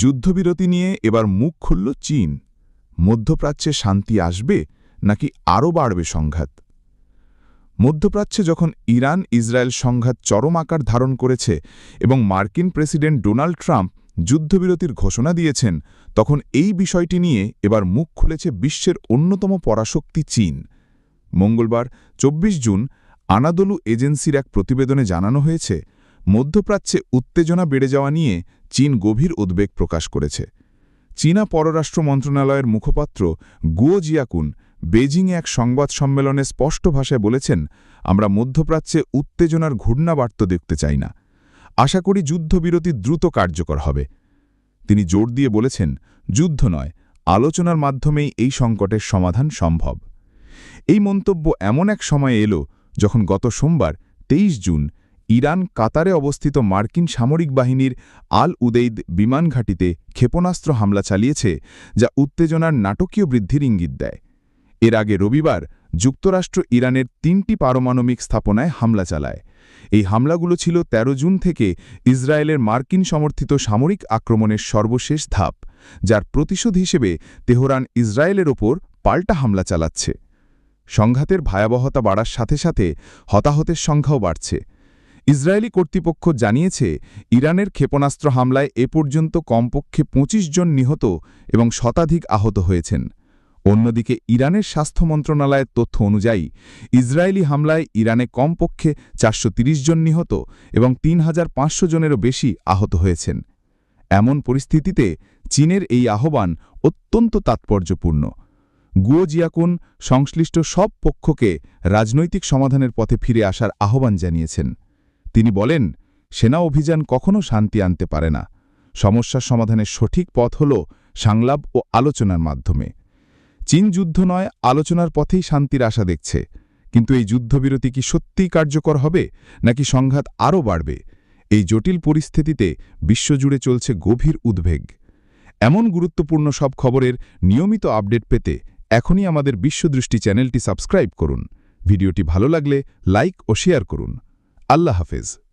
যুদ্ধবিরতি নিয়ে এবার মুখ খুলল চীন। মধ্যপ্রাচ্যে শান্তি আসবে নাকি আরও বাড়বে সংঘাত? মধ্যপ্রাচ্যে যখন ইরান ইসরায়েল সংঘাত চরম আকার ধারণ করেছে এবং মার্কিন প্রেসিডেন্ট ডোনাল্ড ট্রাম্প যুদ্ধবিরতির ঘোষণা দিয়েছেন, তখন এই বিষয়টি নিয়ে এবার মুখ খুলেছে বিশ্বের অন্যতম পরাশক্তি চীন। মঙ্গলবার ২৪ জুন, আনাদলু এজেন্সির এক প্রতিবেদনে জানানো হয়েছে মধ্যপ্রাচ্যে উত্তেজনা বেড়ে যাওয়া নিয়ে চীন গভীর উদ্বেগ প্রকাশ করেছে। চীনা পররাষ্ট্র মন্ত্রণালয়ের মুখপাত্র গুও জিয়াকুন বেজিংয়ে এক সংবাদ সম্মেলনে স্পষ্ট ভাষায় বলেছেন, আমরা মধ্যপ্রাচ্যে উত্তেজনার ঘূর্ণাবার্ত দেখতে চাই না। আশা করি যুদ্ধবিরতি দ্রুত কার্যকর হবে। তিনি জোর দিয়ে বলেছেন, যুদ্ধ নয়, আলোচনার মাধ্যমেই এই সংকটের সমাধান সম্ভব। এই মন্তব্য এমন এক সময়ে এলো যখন গত সোমবার ২৩ জুন ইরান কাতারে অবস্থিত মার্কিন সামরিক বাহিনীর আল উদেইদ বিমান ঘাঁটিতে ক্ষেপণাস্ত্র হামলা চালিয়েছে, যা উত্তেজনার নাটকীয় বৃদ্ধির ইঙ্গিত দেয়। এর আগে রবিবার যুক্তরাষ্ট্র ইরানের তিনটি পারমাণবিক স্থাপনায় হামলা চালায়। এই হামলাগুলো ছিল ১৩ জুন থেকে ইসরায়েলের মার্কিন সমর্থিত সামরিক আক্রমণের সর্বশেষ ধাপ, যার প্রতিশোধ হিসেবে তেহরান ইসরায়েলের ওপর পাল্টা হামলা চালাচ্ছে। সংঘাতের ভয়াবহতা বাড়ার সাথে সাথে হতাহতের সংখ্যাও বাড়ছে। ইসরায়েলি কর্তৃপক্ষ জানিয়েছে, ইরানের ক্ষেপণাস্ত্র হামলায় এ পর্যন্ত কমপক্ষে ২৫ জন নিহত এবং শতাধিক আহত হয়েছেন। অন্যদিকে ইরানের স্বাস্থ্য মন্ত্রণালয়ের তথ্য অনুযায়ী, ইসরায়েলি হামলায় ইরানে কমপক্ষে ৪৩০ জন নিহত এবং তিন হাজার পাঁচশো জনেরও বেশি আহত হয়েছেন। এমন পরিস্থিতিতে চীনের এই আহ্বান অত্যন্ত তাৎপর্যপূর্ণ। গুও জিয়াকুন সংশ্লিষ্ট সব পক্ষকে রাজনৈতিক সমাধানের পথে ফিরে আসার আহ্বান জানিয়েছেন। তিনি বলেন, সেনা অভিযান কখনও শান্তি আনতে পারে না। সমস্যার সমাধানের সঠিক পথ হল সংলাপ ও আলোচনার মাধ্যমে। চীন যুদ্ধ নয়, আলোচনার পথেই শান্তির আশা দেখছে। কিন্তু এই যুদ্ধবিরতি কি সত্যিই কার্যকর হবে, নাকি সংঘাত আরও বাড়বে? এই জটিল পরিস্থিতিতে বিশ্বজুড়ে চলছে গভীর উদ্বেগ। এমন গুরুত্বপূর্ণ সব খবরের নিয়মিত আপডেট পেতে এখনই আমাদের বিশ্বদৃষ্টি চ্যানেলটি সাবস্ক্রাইব করুন। ভিডিওটি ভালো লাগলে লাইক ও শেয়ার করুন। আল্লাহ হাফেজ।